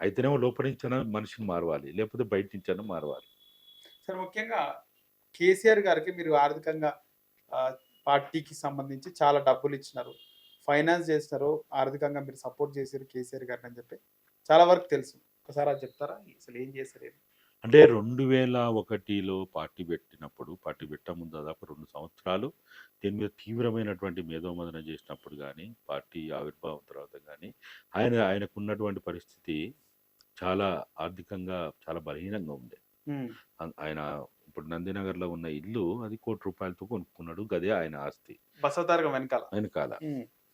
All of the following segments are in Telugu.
అయితేనేమో లోపల నుంచైనా మనిషిని మారవాలి లేకపోతే బయట నుంచైనా మారవాలి. సార్ ముఖ్యంగా కేసీఆర్ గారికి మీరు ఆర్థికంగా పార్టీకి సంబంధించి చాలా డబ్బులు ఇచ్చినారు. ఫైనాన్స్ చేసినారు ఆర్థికంగా మీరు సపోర్ట్ చేశారు కేసీఆర్ గారిని అని చెప్పి చాలా వరకు తెలుసు. ఒకసారి అది చెప్తారా? అసలు ఏం చేశారు? అంటే రెండు వేల ఒకటిలో పార్టీ పెట్టినప్పుడు పార్టీ పెట్టే ముందు దాదాపు రెండు సంవత్సరాలు దీని మీద తీవ్రమైనటువంటి మేధోమదన చేసినప్పుడు కానీ పార్టీ ఆవిర్భావం తర్వాత కానీ ఆయన ఆయనకు ఉన్నటువంటి పరిస్థితి చాలా ఆర్థికంగా చాలా బలహీనంగా ఉంది ఆయన ఇప్పుడు నందినగర్లో ఉన్న ఇల్లు అది కోటి రూపాయలతో కొనుక్కున్నాడు. గదే ఆయన ఆస్తి. బసవతారకం వెనకాల. వెనకాల.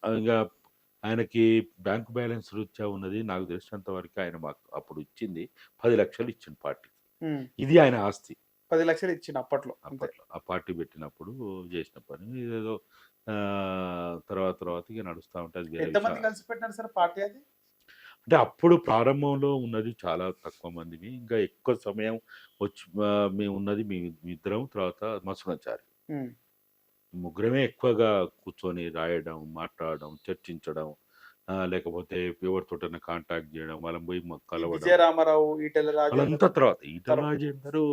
ఇంకా ఆయనకి బ్యాంక్ బ్యాలెన్స్ రీత్యా ఉన్నది నాకు తెలిసినంత వరకు ఆయన మాకు అప్పుడు ఇచ్చింది పది లక్షలు ఇచ్చింది పార్టీ. ఇది ఆయన ఆస్తి. పది లక్షలు ఇచ్చిన అప్పట్లో. అప్పట్లో. ఆ పార్టీ పెట్టినప్పుడు చేసిన పని ఆ, తర్వాత తర్వాత ఇక నడుస్తూ ఉంటుంది వేరే ఎంతమంది. కలిసి పెట్టినారు సార్ పార్టీ అది? అంటే అప్పుడు ప్రారంభంలో ఉన్నది చాలా తక్కువ మందిని ఇంకా ఎక్కువ సమయం వచ్చి మేము ఉన్నది మీ మీ ఇద్దరం తర్వాత మసునచారి ముగ్గురమే ఎక్కువగా కూర్చొని రాయడం మాట్లాడడం చర్చించడం లేకపోతే ఎవరితోటైనా కాంటాక్ట్ చేయడం వాళ్ళని పోయి కలవడం. రామారావు ఈటెల వాళ్ళంతా తర్వాత ఈట తర్వాత- రాజేందరు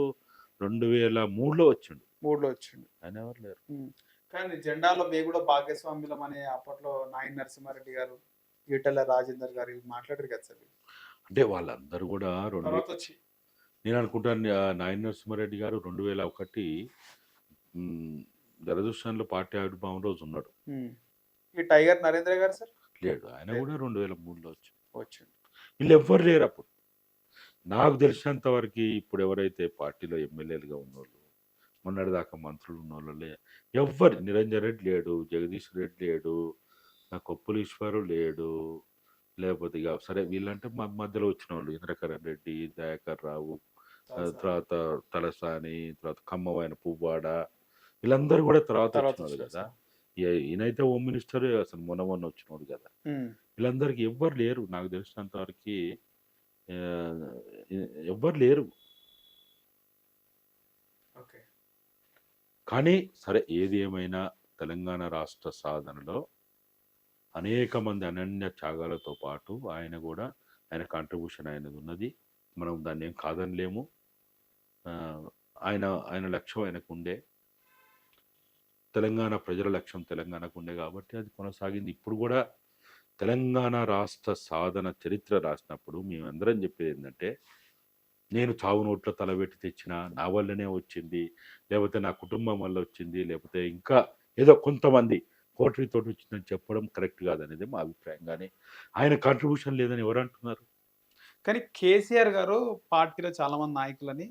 రెండు వేల మూడులో వచ్చిండు. మూడులో వచ్చిండు. ఆయన ఎవరు లేరు. కానీ జెండాలో మేము కూడా భాగస్వామ్యులం అనే అప్పట్లో నాయన నరసింహారెడ్డి గారు ఈటెల రాజేందర్ గారు మాట్లాడారు కదా సార్. అంటే వాళ్ళందరూ కూడా రెండు నేను అనుకుంటాను నాయన నరసింహారెడ్డి గారు రెండు వేల ఒకటి దురదృష్టంలో పార్టీ ఆవిర్భావం రోజు ఉన్నాడు. ఈ టైగర్ నరేంద్ర గారు సార్? లేడు. ఆయన కూడా రెండు వేల మూడులో వచ్చి. వచ్చిండు. వీళ్ళు ఎవ్వరు లేరు అప్పుడు. నాకు తెలిసినంత వరకు ఇప్పుడు ఎవరైతే పార్టీలో ఎమ్మెల్యేలుగా ఉన్నోళ్ళు మొన్నటిదాకా మంత్రులు ఉన్నోళ్ళు ఎవ్వరు. నిరంజన్ రెడ్డి లేడు జగదీష్ రెడ్డి లేడు నా కొప్పులీశ్వరు లేడు. లేకపోతే ఇక సరే వీళ్ళంటే మా మధ్యలో వచ్చిన వాళ్ళు ఇంద్రకరణ్ రెడ్డి దయాకర్ రావు తర్వాత తలసాని తర్వాత ఖమ్మమైన పువ్వాడ వీళ్ళందరూ కూడా తర్వాత వచ్చినారు వచ్చిన కదా. ఈయనైతే హోమ్ మినిస్టర్ అసలు మొన్న మొన్న వచ్చినోడు కదా. వీళ్ళందరికీ ఎవ్వరు లేరు. నాకు తెలిసినంత వరకు ఎవ్వరు లేరు. ఓకే. కానీ సరే ఏది ఏమైనా తెలంగాణ రాష్ట్ర సాధనలో అనేక మంది అనన్య త్యాగాలతో పాటు ఆయన కూడా ఆయన కాంట్రిబ్యూషన్ ఆయనది ఉన్నది. మనం దాన్ని ఏం కాదనలేము. ఆయన ఆయన లక్ష్యం ఆయనకు ఉండే. తెలంగాణ ప్రజల లక్ష్యం తెలంగాణకు ఉండే కాబట్టి అది కొనసాగింది. ఇప్పుడు కూడా తెలంగాణ రాష్ట్ర సాధన చరిత్ర రాసినప్పుడు మేమందరం చెప్పేది ఏంటంటే నేను చావు నోట్ల తలబెట్టి తెచ్చిన నా వల్లనే వచ్చింది లేకపోతే నా కుటుంబం వల్ల వచ్చింది లేకపోతే ఇంకా ఏదో కొంతమంది కోటరీతోటి వచ్చిందని చెప్పడం కరెక్ట్ కాదనేది మా అభిప్రాయం. కానీ ఆయన కాంట్రిబ్యూషన్ లేదని ఎవరు అంటున్నారు? కానీ కేసీఆర్ గారు పార్టీలో చాలామంది నాయకులని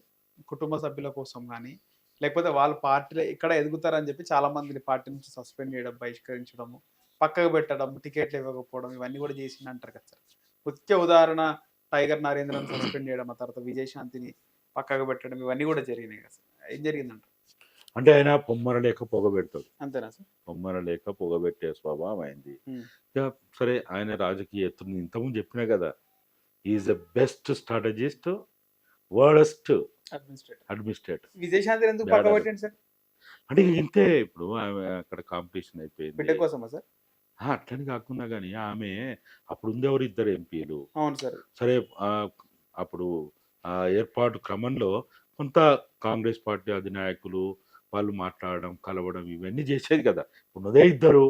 కుటుంబ సభ్యుల కోసం కానీ లేకపోతే వాళ్ళ పార్టీలో ఇక్కడ ఎదుగుతారని చెప్పి చాలా మందిని పార్టీ నుంచి సస్పెండ్ చేయడం బహిష్కరించడము పక్కకు పెట్టడం టికెట్లు ఇవ్వకపోవడం ఇవన్నీ కూడా చేసింది అంటారు కదా సార్. ముఖ్య ఉదాహరణ టైగర్ నరేంద్రని సస్పెండ్ చేయడం ఆ తర్వాత విజయశాంతిని పక్కకు పెట్టడం ఇవన్నీ కూడా జరిగినాయి కదా సార్. ఏం జరిగిందంట అంటే ఆయన పొమ్మర లేక పొగబెడతాడు అంతేనా సార్? పొమ్మర లేక పొగబెట్టే స్వభావం అయింది సరే ఆయన రాజకీయ ఎత్తుని ఇంతకుముందు చెప్పినా కదా is the best strategist worst administrator. ఎందుకు సార్? అంటే ఇంతే ఇప్పుడు ఆమె అక్కడ కాంపిటీషన్ అయిపోయింది. బిడ్డ కోసమా సార్? అట్లని కాకుండా కానీ ఆమె అప్పుడు ఉండేవారు ఇద్దరు ఎంపీలు. అవును సార్. సరే అప్పుడు ఆ ఏర్పాటు క్రమంలో కొంత కాంగ్రెస్ పార్టీ అధినాయకులు వాళ్ళు మాట్లాడడం కలవడం ఇవన్నీ చేసేది కదా. ఉన్నదే ఇద్దరు.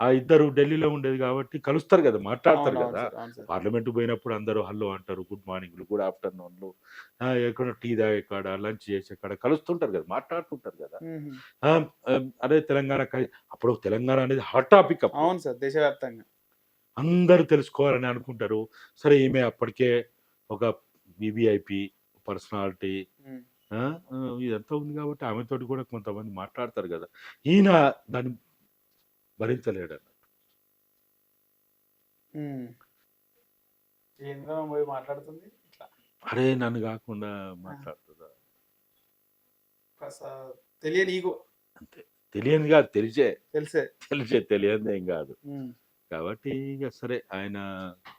ఆ ఇద్దరు ఢిల్లీలో ఉండేది కాబట్టి కలుస్తారు కదా మాట్లాడతారు కదా. పార్లమెంట్ పోయినప్పుడు అందరూ హలో అంటారు గుడ్ మార్నింగ్లు గుడ్ ఆఫ్టర్నూన్లు ఎక్కడ టీ తాగే కాడ లంచ్ చేసే కాడ కలుస్తుంటారు కదా మాట్లాడుతుంటారు కదా. అదే తెలంగాణ అప్పుడు తెలంగాణ అనేది హాట్ టాపిక్. అవును సార్ దేశవ్యాప్తంగా. అందరూ తెలుసుకోవాలని అనుకుంటారు. సరే ఈమె అప్పటికే ఒక వివిఐపి పర్సనాలిటీ మ్మ్. ఇదంతా ఉంది కాబట్టి ఆమెతోటి కూడా కొంతమంది మాట్లాడతారు కదా. ఈయన దాన్ని భరించలేడు అన్నట్టు. ఏందో పోయి మాట్లాడుతుంది? ఇట్లా. అరే నన్ను కాకుండా మాట్లాడుతుందా? కాస్త తెలియని ఈగో. అంతే. తెలియని కాదు తెలిసే. తెలిసే. తెలిసే తెలియదు ఏం కాదు. కాబట్టి ఇక సరే ఆయన ఆ,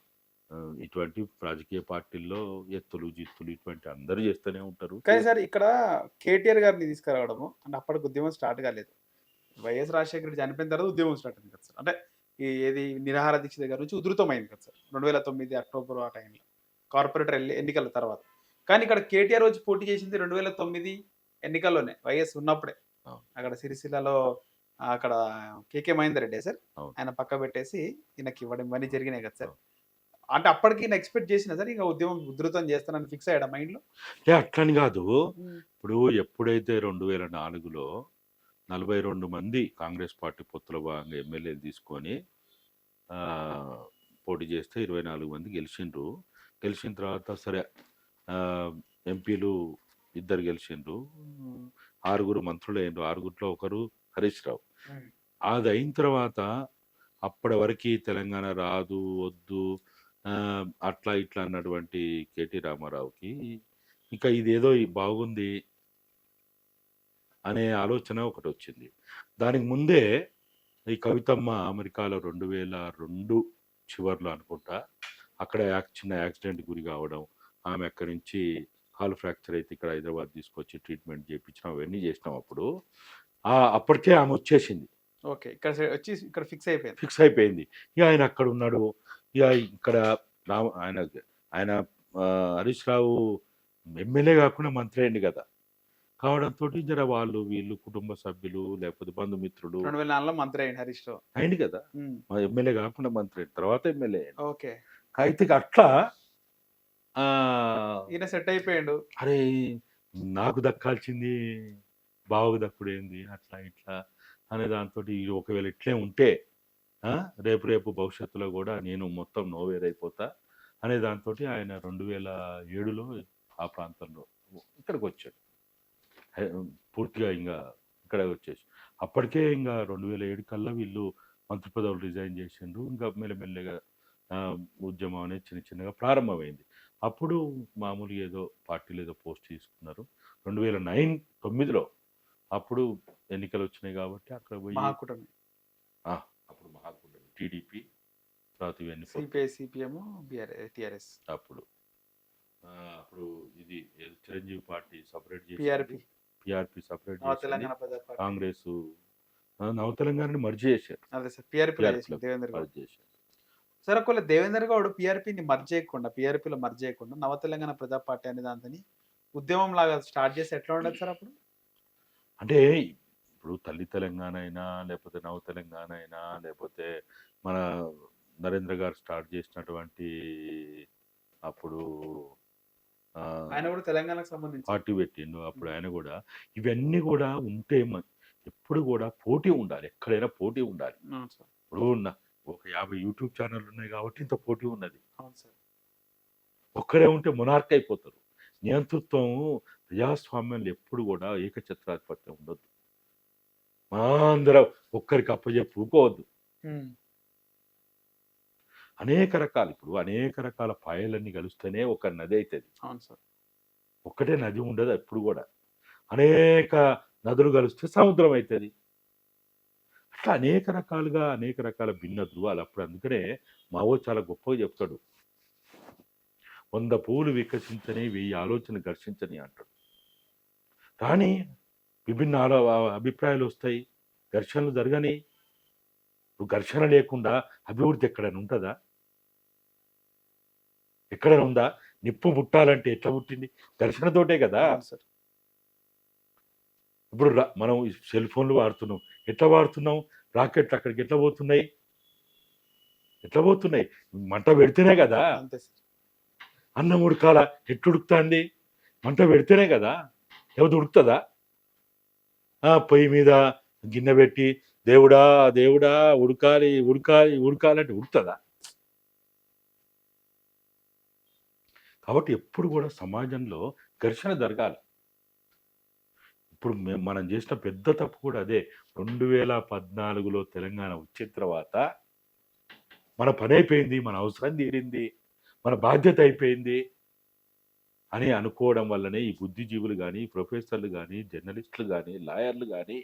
ఇటువంటి రాజకీయ పార్టీల్లో ఎత్తులు జిత్తులు ఇటువంటి అందరూ చేస్తూనే ఉంటారు. కానీ సార్ ఇక్కడ కేటీఆర్ గారిని తీసుకురావడము అంటే అప్పటికి ఉద్యమం స్టార్ట్ కాలేదు. వైఎస్ రాజశేఖర రెడ్డి చనిపోయిన తర్వాత ఉద్యమం స్టార్ట్ అయింది కదా సార్. అంటే ఈ ఏది నిరాహార దీక్ష దగ్గర నుంచి ఉధృతమైంది కదా సార్. రెండు వేల తొమ్మిది అక్టోబర్ ఆ టైంలో కార్పొరేటర్ ఎన్నికల తర్వాత. కానీ ఇక్కడ కేటీఆర్ వచ్చి పోటీ చేసింది రెండు వేల తొమ్మిది ఎన్నికల్లోనే వైఎస్ ఉన్నప్పుడే. అక్కడ సిరిసిల్లలో అక్కడ కేకే మహేందర్ రెడ్డి సార్. ఆయన పక్క పెట్టేసి ఈయనకి ఇవ్వడం ఇవన్నీ జరిగినాయి కదా సార్. అంటే అప్పటికి ఈయన ఎక్స్పెక్ట్ చేసిన సార్ ఇంకా ఉద్యమం ఉధృతం చేస్తానని ఫిక్స్ అయ్యాడు మైండ్లో అట్లని కాదు. ఇప్పుడు ఎప్పుడైతే రెండు వేల నాలుగులో నలభై రెండు మంది కాంగ్రెస్ పార్టీ పొత్తుల భాగంగా ఎమ్మెల్యేలు తీసుకొని పోటీ చేస్తే ఇరవై నాలుగు మంది గెలిచిండ్రు. గెలిచిన తర్వాత సరే ఎంపీలు ఇద్దరు గెలిచిండ్రు. ఆరుగురు మంత్రులు అయినరు. ఆరుగురిలో ఒకరు హరీష్ రావు. అది అయిన తర్వాత అప్పటి వరకు తెలంగాణ రాదు వద్దు అట్లా ఇట్లా అన్నటువంటి కేటీ రామారావుకి ఇంకా ఇదేదో బాగుంది అనే ఆలోచన ఒకటి వచ్చింది దానికి ముందే ఈ కవితమ్మ అమెరికాలో రెండు వేల రెండు చివర్లో అనుకుంటా అక్కడ యాక్ చిన్న యాక్సిడెంట్ గురి కావడం ఆమె అక్కడి నుంచి కాలు ఫ్రాక్చర్ అయితే ఇక్కడ హైదరాబాద్ తీసుకొచ్చి ట్రీట్మెంట్ చేయించడం అవన్నీ చేసినాం అప్పుడు. ఆ అప్పటికే ఆమె వచ్చేసింది. ఓకే. ఇక్కడ వచ్చి ఇక్కడ ఫిక్స్ అయిపోయింది. ఫిక్స్ అయిపోయింది. ఇక ఆయన అక్కడ ఉన్నాడు. ఇక ఇక్కడ రామ ఆయన ఆయన హరీష్ రావు ఎమ్మెల్యే కాకుండా మంత్రి అయింది కదా. కావడంతో జర వాళ్ళు వీళ్ళు కుటుంబ సభ్యులు లేకపోతే బంధుమిత్రులు రెండు వేల నాలుగులో మంత్రి అయ్యింది హరీష్ రావు. అయింది కదా. ఎమ్మెల్యే కాకుండా మంత్రి అయింది తర్వాత ఎమ్మెల్యే అయింది ఓకే. అయితే అట్లా ఆ, ఈయన సెట్ అయిపోయాడు. అరే నాకు దక్కాల్సింది బావకు దక్కుడేంది అట్లా ఇట్లా అనే దాంతో ఒకవేళ ఇట్లే ఉంటే రేపు రేపు భవిష్యత్తులో కూడా నేను మొత్తం నోవేరైపోతా అనే దాంతో ఆయన రెండు వేల ఏడులో ఆ ప్రాంతంలో ఇక్కడికి వచ్చాడు పూర్తిగా ఇంకా ఇక్కడ వచ్చేసి. అప్పటికే ఇంకా రెండు వేల ఏడు కల్లా వీళ్ళు మంత్రి పదవులు రిజైన్ చేసిండ్రు. ఇంకా మెల్లమెల్లగా ఉద్యమం అనేది చిన్న చిన్నగా ప్రారంభమైంది. అప్పుడు మామూలుగా ఏదో పార్టీలు ఏదో పోస్ట్ తీసుకున్నారు. రెండు వేల నైన్ తొమ్మిదిలో అప్పుడు ఎన్నికలు వచ్చినాయి కాబట్టి అక్కడ పోయి మహాకూటమి ఆ, అప్పుడు మహాకూటమి టీడీపీ తర్వాత ఇవన్నీ సిపిఐ సిపిఎం టిఆర్ఎస్. అప్పుడు. అప్పుడు ఇది Chiranjeevi party separate PRP. PRP separate Congress. Nava తెలంగాణని మర్జ్ చేశారు. అదే సార్ పిఆర్పి మర్జ్ చేశారు. సార్ ఒకవేళ దేవేందర్ గౌడ్ పిఆర్పిని మర్జ్ చేయకుండా పిఆర్పిలో మర్జ్ చేయకుండా నవ తెలంగాణ ప్రజా పార్టీ అనే దాంతని ఉద్యమం లాగా స్టార్ట్ చేసి ఎట్లా ఉండదు సార్ అప్పుడు? అంటే ఇప్పుడు తల్లి తెలంగాణ అయినా లేకపోతే నవ తెలంగాణ అయినా లేకపోతే మన నరేంద్ర గారు స్టార్ట్ చేసినటువంటి అప్పుడు ఆయన కూడా తెలంగాణకు సంబంధించి. పార్టీ పెట్టిండు అప్పుడు ఆయన కూడా. ఇవన్నీ కూడా ఉంటే మ- ఎప్పుడు కూడా పోటీ ఉండాలి. ఎక్కడైనా పోటీ ఉండాలి. ఇప్పుడు ఉన్న ఒక యాభై యూట్యూబ్ ఛానల్ ఉన్నాయి కాబట్టి ఇంత పోటీ ఉన్నది. ఒక్కడే ఉంటే మొనార్క్ అయిపోతారు. నియంతృత్వం ప్రజాస్వామ్యంలో ఎప్పుడు కూడా ఏకఛత్రాధిపత్యం ఉండదు అందరం ఒక్కరికి అప్పచెప్పి ఊకోవద్దు. ఉమ్. అనేక రకాలు. ఇప్పుడు అనేక రకాల పాయలన్నీ కలుస్తేనే ఒక నది అవుతుంది అవును సార్. ఒక్కటే నది ఉండదు ఎప్పుడు కూడా. అనేక నదులు కలిస్తే సముద్రం అవుతుంది అట్లా అనేక రకాలుగా అనేక రకాల భిన్న ధృవాలు అప్పుడు అందుకనే మావో చాలా గొప్పగా చెప్తాడు. వంద పువ్వులు వికసించని వెయ్యి ఆలోచన ఘర్షించని అంటాడు. కానీ విభిన్న ఆలో అభిప్రాయాలు వస్తాయి. ఘర్షణలు జరగని. ఘర్షణ లేకుండా అభివృద్ధి ఎక్కడైనా ఉంటుందా? ఎక్కడైనా ఉందా? నిప్పు పుట్టాలంటే ఎట్లా పుట్టింది ఘర్షణతోటే కదా. సార్. ఇప్పుడు మనం సెల్ ఫోన్లు వాడుతున్నాం. ఎట్లా వాడుతున్నాం? రాకెట్లు అక్కడికి ఎట్లా పోతున్నాయి? ఎట్లా పోతున్నాయి? మంట పెడితేనే కదా. అన్నం ఉడకాల? ఎట్టు ఉడుకుతుంది? మంట పెడితేనే కదా. ఎవరు ఉడుకుతుందా? ఆ, పొయ్యి మీద గిన్నె పెట్టి దేవుడా దేవుడా ఉడకాలి ఉడకాలి ఉడకాలంటే ఉడుకుతుందా? కాబట్టి ఎప్పుడు కూడా సమాజంలో ఘర్షణ జరగాలి. ఇప్పుడు మనం చేసిన పెద్ద తప్పు కూడా అదే. రెండు వేల పద్నాలుగులో తెలంగాణ వచ్చిన తర్వాత మన పని అయిపోయింది మన అవసరం తీరింది మన బాధ్యత అయిపోయింది అని అనుకోవడం వల్లనే ఈ బుద్ధిజీవులు కానీ ప్రొఫెసర్లు కానీ జర్నలిస్టులు కానీ లాయర్లు కానీ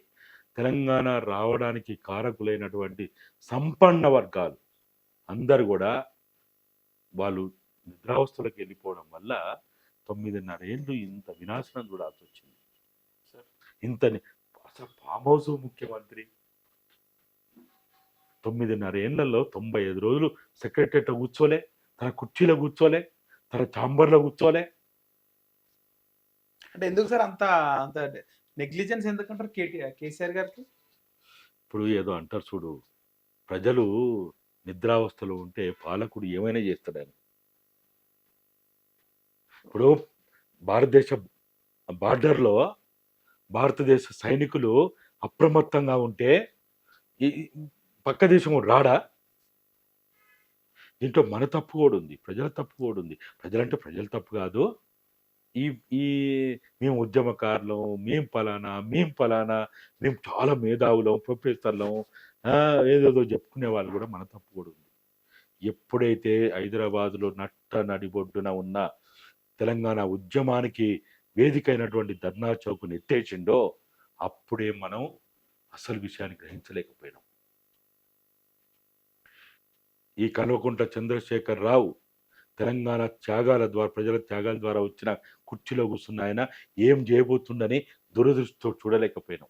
తెలంగాణ రావడానికి కారకులైనటువంటి సంపన్న వర్గాలు అందరు కూడా వాళ్ళు నిద్రావస్థలకు వెళ్ళిపోవడం వల్ల తొమ్మిదిన్నర ఏళ్ళు ఇంత వినాశనం చూడాల్సి వచ్చింది ఇంత అసలు ఫామ్ హౌస్ ముఖ్యమంత్రి. తొమ్మిదిన్నర ఏళ్ళలో తొంభై ఐదు రోజులు సెక్రటరియట్లో కూర్చోలే తన కుర్చీలో కూర్చోలే తన ఛాంబర్లో కూర్చోలే. అంటే ఎందుకు సార్ అంత అంత నెగ్లిజెన్స్ ఎందుకంటారు కేసీఆర్ గారికి? ఇప్పుడు ఏదో అంటారు చూడు ప్రజలు నిద్రావస్థలో ఉంటే పాలకుడు ఏమైనా చేస్తాడని. ఇప్పుడు భారతదేశ బార్డర్లో భారతదేశ సైనికులు అప్రమత్తంగా ఉంటే ఈ పక్క దేశం రాడా? దీంట్లో మన తప్పు కూడా ఉంది ప్రజల తప్పు కూడా ఉంది. ప్రజలంటే ప్రజల తప్పు కాదు. ఈ ఈ మేము ఉద్యమకారులం మేం ఫలానా మేం ఫలానా మేము చాలా మేధావులం ప్రొఫెసర్లం ఏదేదో చెప్పుకునే వాళ్ళు కూడా మన తప్పు కూడా ఉంది. ఎప్పుడైతే హైదరాబాద్లో నట్ట నడిబొడ్డున ఉన్న తెలంగాణ ఉద్యమానికి వేదికైనటువంటి ధర్నా చౌక్ని ఎత్తేసిండో అప్పుడే మనం అసలు విషయాన్ని గ్రహించలేకపోయినాం. ఈ కల్వకుంట చంద్రశేఖర్ రావు తెలంగాణ త్యాగాల ద్వారా ప్రజల త్యాగాల ద్వారా వచ్చిన కుర్చీలో కూర్చున్న ఆయన ఏం చేయబోతుందని దురదృష్టితో చూడలేకపోయినాం.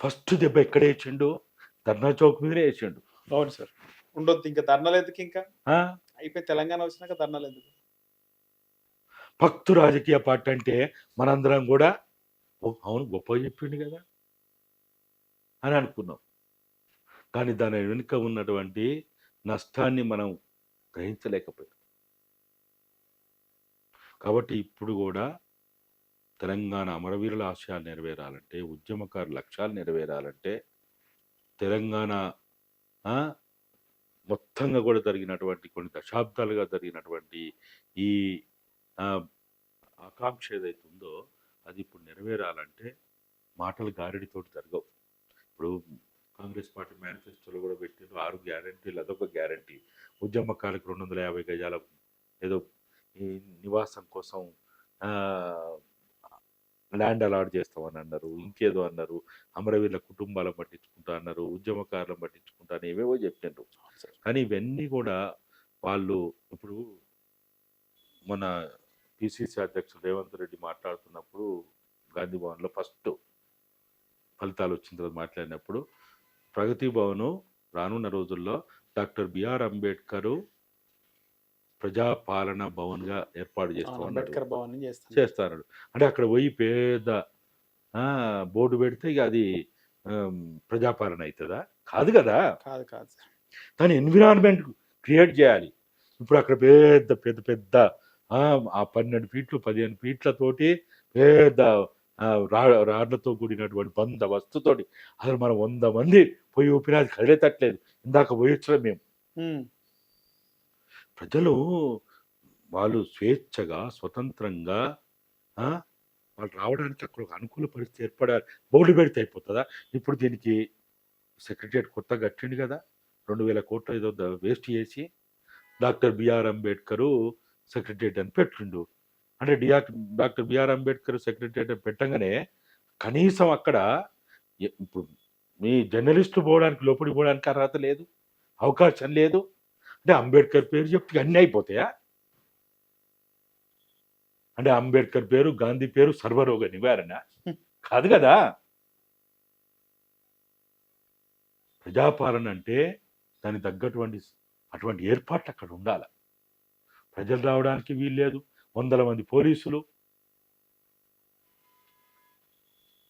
ఫస్ట్ దెబ్బ ఎక్కడ వేసిండు? ధర్నా చౌక్ మీదనే వేసిండు. అవును సార్. ఉండొద్దు ఇంకా ధర్నాలు ఎందుకు ఇంకా? అయిపోయి తెలంగాణ వచ్చినాక ధర్నాలు ఎందుకు? భక్తు రాజకీయ పార్టీ అంటే మనందరం కూడా అవును గొప్ప చెప్పిండు కదా అని అనుకున్నాం. కానీ దాని వెనుక ఉన్నటువంటి నష్టాన్ని మనం గ్రహించలేకపోయాం. కాబట్టి ఇప్పుడు కూడా తెలంగాణ అమరవీరుల ఆశయాలు నెరవేరాలంటే ఉద్యమకారు లక్ష్యాలు నెరవేరాలంటే తెలంగాణ మొత్తంగా కూడా జరిగినటువంటి కొన్ని దశాబ్దాలుగా జరిగినటువంటి ఈ ఆకాంక్ష ఏదైతే ఉందో అది ఇప్పుడు నెరవేరాలంటే మాటలు గారడితోటి జరగవు. ఇప్పుడు కాంగ్రెస్ పార్టీ మేనిఫెస్టోలో కూడా పెట్టిండ్రు ఆరు గ్యారంటీలు అదొక గ్యారంటీ. ఉద్యమకాలకు రెండు వందల యాభై గజాల ఏదో ఈ నివాసం కోసం ల్యాండ్ అలాట్ చేస్తామని అన్నారు ఇంకేదో అన్నారు. అమరవీరుల కుటుంబాలను పట్టించుకుంటా అన్నారు. ఉద్యమకారులను పట్టించుకుంటా అని ఏవేవో చెప్పిండ్రు కానీ ఇవన్నీ కూడా వాళ్ళు ఇప్పుడు మన పిసిసి అధ్యక్షుడు రేవంత్ రెడ్డి మాట్లాడుతున్నప్పుడు గాంధీ భవన్లో ఫస్ట్ ఫలితాలు వచ్చిన తర్వాత మాట్లాడినప్పుడు ప్రగతి భవన్ రానున్న రోజుల్లో డాక్టర్ బిఆర్ అంబేద్కర్ ప్రజాపాలన భవన్గా ఏర్పాటు చేస్తాను. చేస్తాడు అంటే అక్కడ పోయి పేద ఆ, బోర్డు పెడితే ఇక అది ప్రజాపాలన అవుతుందా? కాదు కదా. కాదు కాదు దాని ఎన్విరాన్మెంట్ క్రియేట్ చేయాలి. ఇప్పుడు అక్కడ పెద్ద పెద్ద పెద్ద ఆ, ఆ పన్నెండు ఫీట్లు పదిహేను ఫీట్లతోటి పెద్ద రా రాడ్లతో కూడినటువంటి బంద వస్తుతోటి అసలు మనం వంద మంది పోయి ఊపినా అది కదిలేతట్లేదు ఇందాక పోయి వచ్చినాం మేము. ప్రజలు వాళ్ళు స్వేచ్ఛగా స్వతంత్రంగా వాళ్ళు రావడానికి అక్కడ ఒక అనుకూల పరిస్థితి ఏర్పడాలి. బౌలు పెడితే అయిపోతుందా? ఇప్పుడు దీనికి సెక్రటరియట్ కొత్తగా కట్టిండు కదా. రెండు వేల కోట్లు ఏదో వేస్ట్ చేసి డాక్టర్ బిఆర్ అంబేద్కరు సెక్రటరియట్ అని పెట్టిండు. అంటే DR doctor BR Ambedkar secretariat అని పెట్టగానే కనీసం అక్కడ ఇప్పుడు మీ జర్నలిస్టు పోవడానికి లోపలికి పోవడానికి అర్హత లేదు. అవకాశం లేదు. అంటే అంబేద్కర్ పేరు చెప్తే అన్నీ అయిపోతాయా? అంటే అంబేద్కర్ పేరు గాంధీ పేరు సర్వరోగ నివారణ. కాదు కదా? ప్రజాపాలన అంటే దానికి తగ్గటువంటి అటువంటి ఏర్పాట్లు అక్కడ ఉండాలి. ప్రజలు రావడానికి వీల్లేదు. వందల మంది పోలీసులు.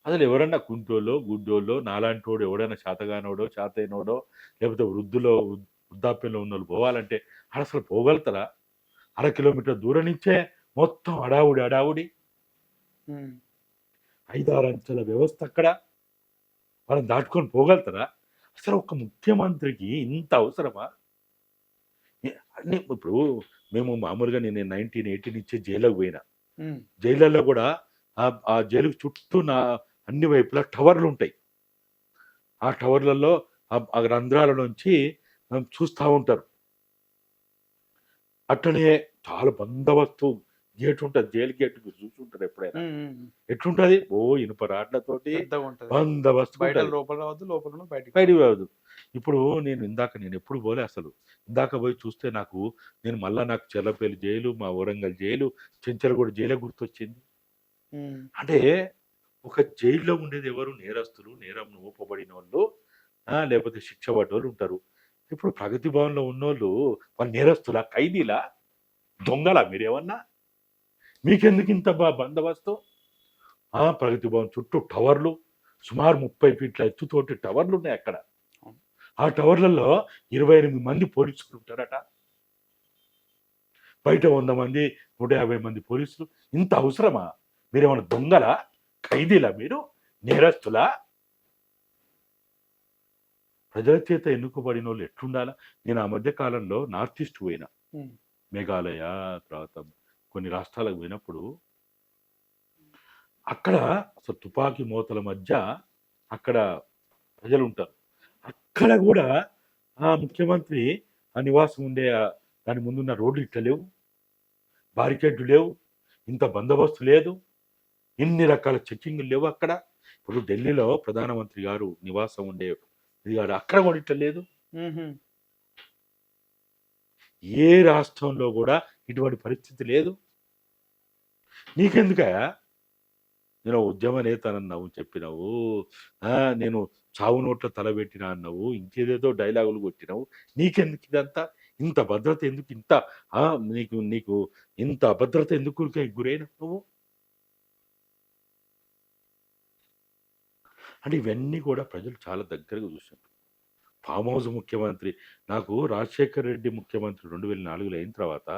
అసలు ఎవరన్నా కుంటోలో గుడ్డోలో నాలాంటోడు ఎవడైనా శాతగానోడో శాతైనోడో లేకపోతే వృద్ధులో వృద్ధాప్యంలో ఉన్న వాళ్ళు పోవాలంటే ఆడ అసలు పోగలుగుతారా? అర కిలోమీటర్ దూరం నుంచే మొత్తం అడావుడి అడావుడి ఉమ్. ఐదారు అంచెల వ్యవస్థ అక్కడ. వాళ్ళని దాటుకొని పోగలుగుతారా? అసలు ఒక ముఖ్యమంత్రికి ఇంత అవసరమా? ఇప్పుడు మేము మామూలుగా నేను నైన్టీన్ ఎయిటీ నుంచి జైలుకి పోయినా. జైళ్ళల్లో కూడా ఆ- జైలుకు చుట్టూ నా అన్ని వైపులా టవర్లు ఉంటాయి. ఆ టవర్లలో ఆ- రంధ్రాల నుంచి చూస్తూ ఉంటారు. అట్లనే చాలా బందోబస్తు గేట్ ఉంటుంది జైలు గేట్ చూసుంటారు ఎప్పుడైనా. ఎట్లుంటది? ఓ ఇనుప రాడ్లతోటి బందోబస్తు బయట బయటకు రాదు ఇప్పుడు నేను ఇందాక నేను ఎప్పుడు పోలే అసలు. ఇందాక పోయి చూస్తే నాకు నేను మళ్ళా నాకు చెర్లపల్లి జైలు మా వరంగల్ జైలు చెంచలగూడ జైలే గుర్తొచ్చింది. అంటే ఒక జైల్లో ఉండేది ఎవరు? నేరస్తులు నేరం మోపబడిన వాళ్ళు ఆ, లేకపోతే శిక్ష పడ్డోళ్ళు ఉంటారు. ఇప్పుడు ప్రగతి భవన్లో ఉన్నోళ్ళు వాళ్ళు నేరస్తులా ఖైదీలా? దొంగలా మీరేమన్నా? మీకెందుకు ఇంత బా బందోబస్తు? ఆ ప్రగతి భవన్ చుట్టూ టవర్లు సుమారు ముప్పై ఫీట్ల ఎత్తుతోటి టవర్లు ఉన్నాయి అక్కడ ఆ టవర్లలో ఇరవై ఎనిమిది మంది పోలీసులు ఉంటారట. బయట వంద మంది నూట యాభై మంది పోలీసులు. ఇంత అవసరమా? మీరేమన్నా దొంగలా? ఖైదీలా మీరు? నేరస్తులా? ప్రజల చేత ఎన్నుకోబడిన వాళ్ళు ఎట్లుండాలా నేను ఆ మధ్య కాలంలో నార్త్ ఈస్ట్ పోయినా. మేఘాలయ తర్వాత కొన్ని రాష్ట్రాలకు పోయినప్పుడు అక్కడ అసలు తుపాకీ మూతల మధ్య అక్కడ ప్రజలు ఉంటారు అక్కడ కూడా ఆ ముఖ్యమంత్రి ఆ నివాసం ఉండే దాని ముందున్న రోడ్లు ఇట్లా లేవు. బారికేడ్లు లేవు. ఇంత బందోబస్తు లేదు. ఇన్ని రకాల చెక్కింగ్లు లేవు అక్కడ. ఇప్పుడు ఢిల్లీలో ప్రధానమంత్రి గారు నివాసం ఉండే గారు అక్కడ కూడా ఇట్లా లేదు. ఏ రాష్ట్రంలో కూడా ఇటువంటి పరిస్థితి లేదు. నీకెందుకయా నేను ఉద్యమ నేతనన్నావు చెప్పినావు. ఆ, నేను చావు నోట్ల తలబెట్టినా అన్నావు ఇంకేదేదో డైలాగులు కొట్టినావు. నీకెందుకు ఇదంతా? ఇంత భద్రత ఎందుకు ఇంత? ఆ, నీకు నీకు ఇంత అభద్రత ఎందుకు గురైన నువ్వు? అంటే ఇవన్నీ కూడా ప్రజలు చాలా దగ్గరగా చూశారు. ఫామ్ హౌస్ ముఖ్యమంత్రి నాకు రాజశేఖర్ రెడ్డి ముఖ్యమంత్రి రెండు వేల నాలుగులో అయిన తర్వాత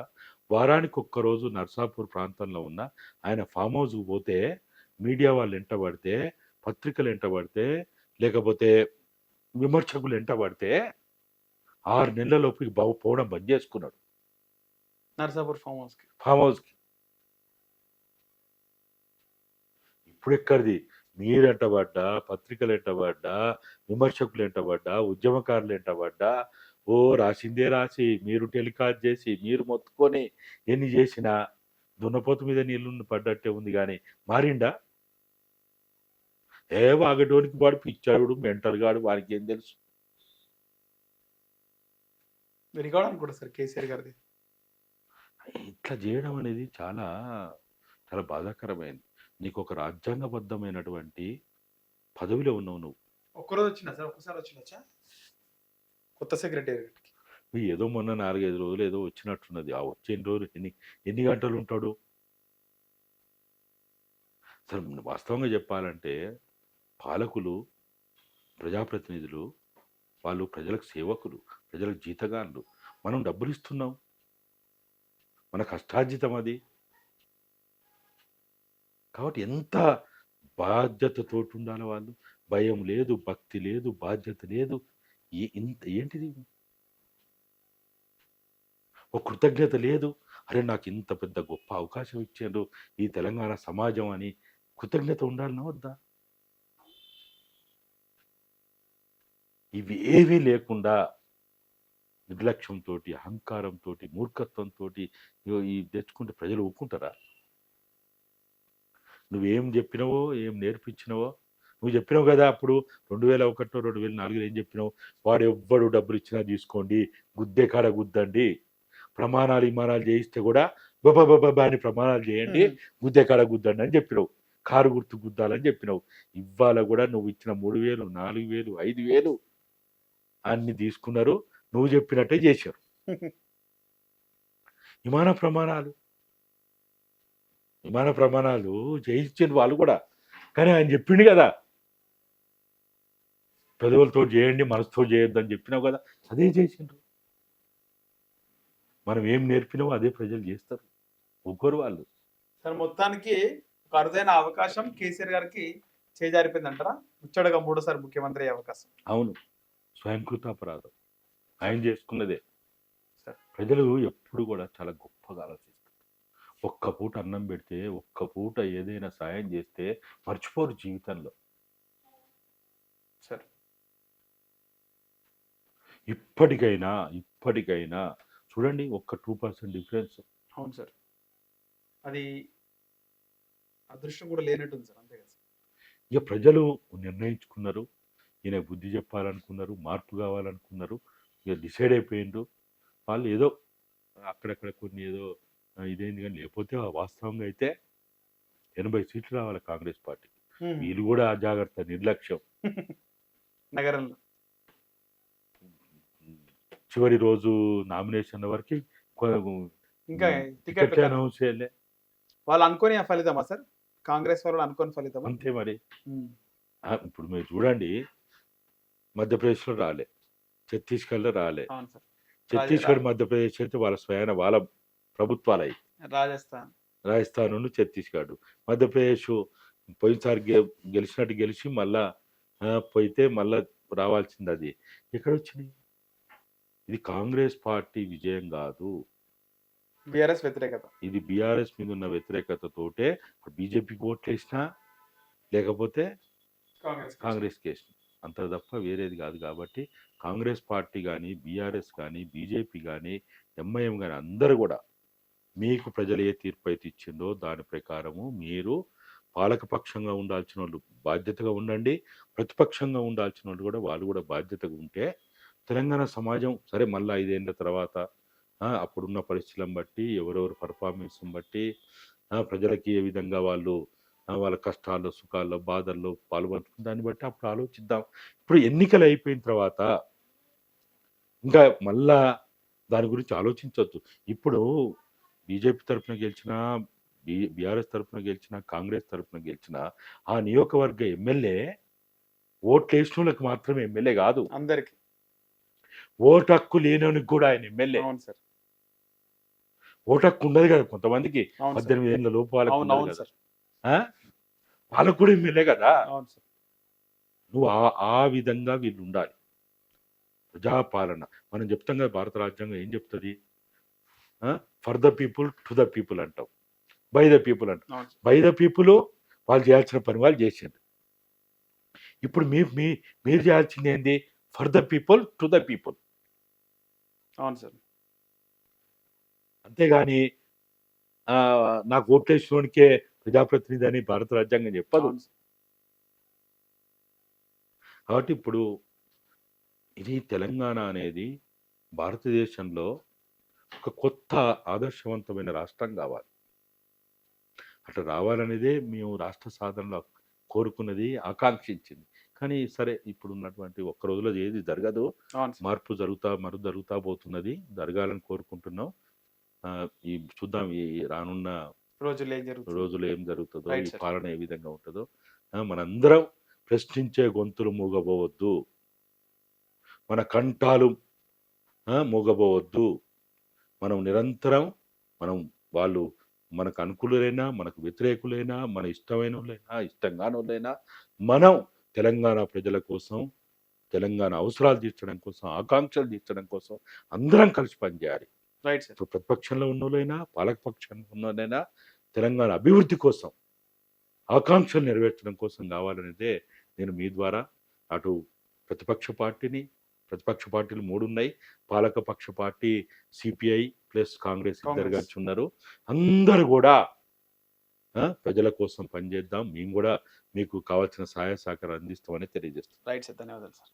వారానికి ఒక్క రోజు నర్సాపూర్ ప్రాంతంలో ఉన్న ఆయన ఫామ్ హౌస్కి పోతే మీడియా వాళ్ళు ఎంట పడితే పత్రికలు ఎంట పడితే లేకపోతే విమర్శకులు ఎంట పడితే ఆరు నెలల లోపలికి బాగు పోవడం బంద్ చేసుకున్నాడు. నర్సాపూర్ ఫామ్ హౌస్కి ఫామ్ హౌస్కి. ఇప్పుడు ఎక్కడిది? మీరు ఎంటబడ్డా పత్రికలు ఎంటబడ్డా విమర్శకులు ఎంటబడ్డా ఉద్యమకారులు ఎంటబడ్డా ఓ రాసిందే రాసి మీరు టెలికాస్ట్ చేసి మీరు మొత్తుకొని ఎన్ని చేసినా దున్నపోతు మీద నీళ్ళు పడ్డట్టే ఉంది కానీ మారిండా? ఏ వాగటోనికి వాడు పిచ్చాడు మెంటల్ గాడు వానికి ఏం తెలుసు? అనుకుంటా సార్ కేసీఆర్ గారిది. ఇట్లా చేయడం అనేది చాలా చాలా బాధాకరమైనది నీకు ఒక రాజ్యాంగబద్ధమైనటువంటి పదవిలో ఉన్నావు నువ్వు. ఒక్కరోజు వచ్చినా సార్? ఒక్కసారి వచ్చినచ్చా కొత్త సెక్రటేరియట్కి ఏదో మొన్న నాలుగైదు రోజులు ఏదో వచ్చినట్టున్నది. ఆ వచ్చే ఎన్ని రోజులు? ఎన్ని ఎన్ని గంటలు ఉంటాడు? అసలు వాస్తవంగా చెప్పాలంటే పాలకులు ప్రజాప్రతినిధులు వాళ్ళు ప్రజలకు సేవకులు ప్రజలకు జీతగాన్లు. మనం డబ్బులు ఇస్తున్నాం మన కష్టార్జితం అది కాబట్టి ఎంత బాధ్యతతో ఉండాలి వాళ్ళు? భయం లేదు భక్తి లేదు బాధ్యత లేదు. ఏ- ఇంత ఏంటిది? ఒక కృతజ్ఞత లేదు. అరే నాకు ఇంత పెద్ద గొప్ప అవకాశం ఇచ్చారు ఈ తెలంగాణ సమాజం అని కృతజ్ఞత ఉండాలన్నా వద్దా? ఇవి ఏవీ లేకుండా నిర్లక్ష్యంతో అహంకారంతో మూర్ఖత్వంతో ఈ తెచ్చుకుంటే ప్రజలు ఒప్పుకుంటారా? నువ్వేం చెప్పినావో ఏం నేర్పించినావో నువ్వు చెప్పినావు కదా అప్పుడు రెండు వేల ఒకటో రెండు వేల నాలుగులో ఏం చెప్పినావు? వాడు ఎవ్వడు డబ్బులు ఇచ్చినా తీసుకోండి గుద్దే కాడ గుద్దండి. ప్రమాణాలు ఇమానాలు చేయిస్తే కూడా బాబా బాబా అని ప్రమాణాలు చేయండి గుద్దే కాడ గుద్దండి అని చెప్పినావు. కారు గుర్తు గుద్దాలని చెప్పినావు. ఇవాళ కూడా నువ్వు ఇచ్చిన మూడు వేలు నాలుగు వేలు ఐదు వేలు అన్ని తీసుకున్నారు. నువ్వు చెప్పినట్టే చేశారు. విమాన ప్రమాణాలు. విమాన ప్రమాణాలు చేయించిన వాళ్ళు కూడా. కానీ ఆయన చెప్పిండు కదా. పెదవులతో చేయండి మనసుతో చేయొద్దు అని చెప్పినావు కదా. అదే చేసిండ్రు. మనం ఏం నేర్పినామో అదే ప్రజలు చేస్తారు. ఒక్కరు వాళ్ళు. సార్ మొత్తానికి ఒక అరుదైన అవకాశం కేసీఆర్ గారికి చేజారిపోయింది అంటారా ముచ్చటగా మూడోసారి ముఖ్యమంత్రి అయ్యే అవకాశం. అవును. స్వయంకృత అపరాధం. ఆయన చేసుకున్నదే. సరే. ప్రజలు ఎప్పుడు కూడా చాలా గొప్పగా ఆలోచిస్తారు. ఒక్క పూట అన్నం పెడితే ఒక్క పూట ఏదైనా సాయం చేస్తే మర్చిపోరు జీవితంలో. సరే. ఇప్పటికైనా ఇప్పటికైనా చూడండి ఒక్క టూ పర్సెంట్ డిఫరెన్స్. అవును సార్. అది అదృష్టం కూడా లేనట్టుంది సార్ అంతే కదా సార్. ఇక ప్రజలు నిర్ణయించుకున్నారు ఈయన బుద్ధి చెప్పాలనుకున్నారు మార్పు కావాలనుకున్నారు ఇక డిసైడ్ అయిపోయిండ్రు. వాళ్ళు ఏదో అక్కడక్కడ కొన్ని ఏదో ఇదేంది కానీ లేకపోతే వాస్తవంగా అయితే ఎనభై సీట్లు రావాలి కాంగ్రెస్ పార్టీ ఉమ్. వీళ్ళు కూడా అజాగ్రత్త నిర్లక్ష్యం. నగరంలో. చివరి రోజు నామినేషన్ వరకు ఇంకా టికెట్ అనౌన్స్ చేయలే. వాళ్ళు అనుకోని ఫలితమా సార్? కాంగ్రెస్ వాళ్ళు అనుకోని ఫలితమా? అంతే మరి. ఇప్పుడు మీరు చూడండి మధ్యప్రదేశ్లో రాలే. ఛత్తీస్గఢ్లో రాలే. ఛత్తీస్గఢ్ మధ్యప్రదేశ్ అయితే వాళ్ళ స్వయాన వాళ్ళ. ప్రభుత్వాలయ్యి రాజస్థాన్. రాజస్థాన్ నుండి ఛత్తీస్గఢ్. మధ్యప్రదేశ్ పోయినసారి గె- గెలిచినట్టు గెలిచి మళ్ళా పోయితే మళ్ళా రావాల్సింది అది ఎక్కడ వచ్చినాయి ఇది కాంగ్రెస్ పార్టీ విజయం కాదు. బిఆర్ఎస్ వ్యతిరేకత. ఇది బీఆర్ఎస్ మీద ఉన్న వ్యతిరేకతతోటే బీజేపీకి ఓట్లు వేసినా లేకపోతే కాంగ్రెస్ కాంగ్రెస్కి వేసిన అంత తప్ప వేరేది కాదు కాబట్టి కాంగ్రెస్ పార్టీ కానీ బీఆర్ఎస్ కానీ బీజేపీ కానీ ఎంఐఎం కానీ అందరూ కూడా మీకు ప్రజలు ఏ తీర్పు అయితే ఇచ్చిందో దాని ప్రకారము మీరు పాలకపక్షంగా ఉండాల్సిన వాళ్ళు బాధ్యతగా ఉండండి. ప్రతిపక్షంగా ఉండాల్సిన వాళ్ళు కూడా వాళ్ళు కూడా బాధ్యతగా ఉంటే తెలంగాణ సమాజం సరే మళ్ళీ ఐదేళ్ళ తర్వాత అప్పుడున్న పరిస్థితులను బట్టి ఎవరెవరు పర్ఫార్మెన్స్ని బట్టి ప్రజలకి ఏ విధంగా వాళ్ళు వాళ్ళ కష్టాల్లో సుఖాల్లో బాధల్లో పాల్గొంటున్న దాన్ని బట్టి అప్పుడు ఆలోచిద్దాం. ఇప్పుడు ఎన్నికలు అయిపోయిన తర్వాత ఇంకా మళ్ళా దాని గురించి ఆలోచించవచ్చు ఇప్పుడు బీజేపీ తరఫున గెలిచిన బి బీఆర్ఎస్ తరఫున గెలిచిన కాంగ్రెస్ తరఫున గెలిచిన ఆ నియోజకవర్గ ఎమ్మెల్యే ఓట్లు వేసిన వాళ్ళకి మాత్రమే ఎమ్మెల్యే కాదు. అందరికి. ఓటు హక్కు లేనోనికి కూడా ఆయన ఎమ్మెల్యే. అవును సార్. ఓటు హక్కు ఉండదు కదా కొంతమందికి పద్దెనిమిది ఏళ్ళ లోపు వాళ్ళకి? వాళ్ళకు కూడా ఎమ్మెల్యే కదా? అవును సార్. నువ్వు ఆ ఆ విధంగా వీళ్ళు ఉండాలి. ప్రజాపాలన. మనం చెప్తాం కదా భారత రాజ్యాంగం ఏం చెప్తుంది? For the people to the people అంటాం. బై ద పీపుల్ అంటాం. బై ద పీపుల్ వాళ్ళు చేయాల్సిన పని వాళ్ళు చేసిండు ఇప్పుడు మీ మీ మీరు చేయాల్సింది ఏంది? For the people to the people అవును సార్. అంతేగాని నాకు ఓట్లేసినోనికే ప్రజాప్రతినిధి అని భారత రాజ్యాంగం చెప్పదు. కాబట్టి ఇప్పుడు ఇది తెలంగాణ అనేది భారతదేశంలో ఒక కొత్త ఆదర్శవంతమైన రాష్ట్రం కావాలి. అట్లా రావాలనేదే మేము రాష్ట్ర సాధనలో కోరుకున్నది ఆకాంక్షించింది. కానీ సరే ఇప్పుడు ఉన్నటువంటి ఒక్క రోజులో ఏది జరగదు. మార్పు జరుగుతా మరు జరుగుతా పోతున్నది. జరగాలని కోరుకుంటున్నాం. ఈ చూద్దాం ఈ రానున్న రోజులు ఏం జరుగుతుంది రోజులు ఏం జరుగుతుందో ఈ. పాలన ఏ విధంగా ఉంటుందో. మనందరం ప్రశ్నించే గొంతులు మూగబోవద్దు. మన కంఠాలు మూగబోవద్దు. మనం నిరంతరం మనం వాళ్ళు మనకు అనుకూలులైనా మనకు వ్యతిరేకులైనా మన ఇష్టమైన వాళ్ళైనా ఇష్టం కాని వాళ్ళైనా మనం తెలంగాణ ప్రజల కోసం తెలంగాణ అవసరాలు తీర్చడం కోసం ఆకాంక్షలు తీర్చడం కోసం అందరం కలిసి పనిచేయాలి. Right sir. ప్రతిపక్షంలో ఉన్నోళ్ళైనా పాలకపక్షంలో ఉన్నోళ్ళైనా తెలంగాణ అభివృద్ధి కోసం ఆకాంక్షలు నెరవేర్చడం కోసం కావాలనేదే నేను మీ ద్వారా అటు ప్రతిపక్ష పార్టీని ప్రతిపక్ష పార్టీలు మూడు ఉన్నాయి పాలక పక్ష పార్టీ సిపిఐ ప్లస్ కాంగ్రెస్ ఇద్దరు. కలిసి ఉన్నారు. అందరూ కూడా ప్రజల కోసం పనిచేద్దాం మేము కూడా మీకు కావాల్సిన సహాయ సహకారం అందిస్తామని తెలియజేస్తాం రైట్ సార్ ధన్యవాదాలు సార్.